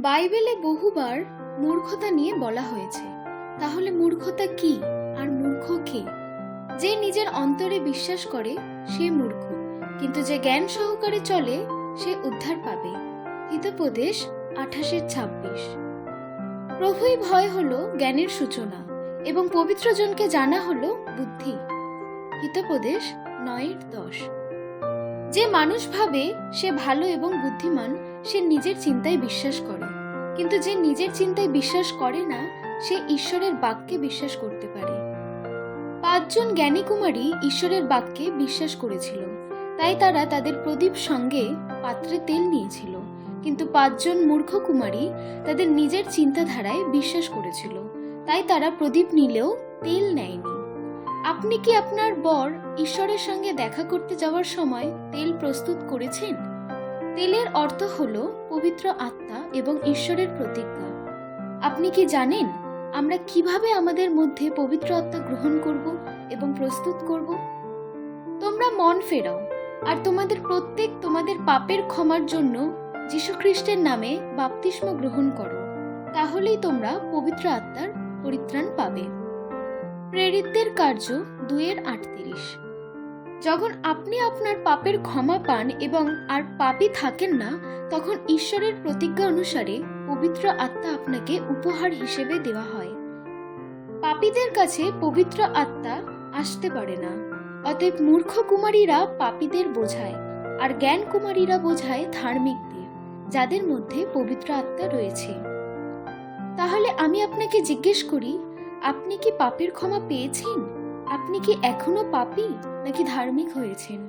বাইবেলে বহুবার মূর্খতা নিয়ে বলা হয়েছে। তাহলে মূর্খতা কি আর মূর্খ কে? যে নিজের অন্তরে বিশ্বাস করে, সে মূর্খ। কিন্তু যে জ্ঞান সহকারে চলে, সে উদ্ধার পাবে। হিতোপদেশ আঠাশের ছাব্বিশ। প্রভুই ভয় হলো জ্ঞানের সূচনা এবং পবিত্রজনকে জানা হলো বুদ্ধি। হিতোপদেশ নয়ের দশ। যে মানুষ ভাবে সে ভালো এবং বুদ্ধিমান, সে নিজের চিন্তায় বিশ্বাস করে। কিন্তু যে নিজের চিন্তায় বিশ্বাস করে না, সে ঈশ্বরের বাক্যে বিশ্বাস করতে পারে। পাঁচজন জ্ঞানী কুমারী ঈশ্বরের বাক্যে বিশ্বাস করেছিল। তাই তারা তাদের প্রদীপ সঙ্গে পাত্রে তেল নিয়েছিল। কিন্তু পাঁচজন মূর্খ কুমারী তাদের নিজের চিন্তাধারায় বিশ্বাস করেছিল। তাই তারা প্রদীপ নিলেও তেল নেয়নি। আপনি কি আপনার বর ঈশ্বরের সঙ্গে দেখা করতে যাওয়ার সময় তেল প্রস্তুত করেছেন? তেলের অর্থ হল পবিত্র আত্মা এবং ঈশ্বরের প্রতিজ্ঞা। আপনি কি জানেন আমরা কীভাবে আমাদের মধ্যে পবিত্র আত্মা গ্রহণ করব এবং প্রস্তুত করব? তোমরা মন ফেরাও, আর তোমাদের প্রত্যেক তোমাদের পাপের ক্ষমার জন্য যীশুখ্রিস্টের নামে বাপতিস্ম গ্রহণ করো, তাহলেই তোমরা পবিত্র আত্মার পরিত্রাণ পাবে। প্রেরিতদের কার্য দুয়ের আটত্রিশ। যখন আপনি আপনার পাপের ক্ষমা পান এবং আর পাপই থাকেন না, তখন ঈশ্বরের প্রতিজ্ঞা অনুসারে পবিত্র আত্মা আপনাকে উপহার হিসেবে দেওয়া হয়। পাপীদের কাছে পবিত্র আত্মা আসতে পারে না। অতএব মূর্খ কুমারীরা পাপীদের বোঝায় আর জ্ঞান কুমারীরা বোঝায় ধার্মিকদের, যাদের মধ্যে পবিত্র আত্মা রয়েছে। তাহলে আমি আপনাকে জিজ্ঞেস করি, আপনি কি পাপের ক্ষমা পেয়েছেন? আপনি কি এখনও পাপি নাকি ধার্মিক হয়েছেন?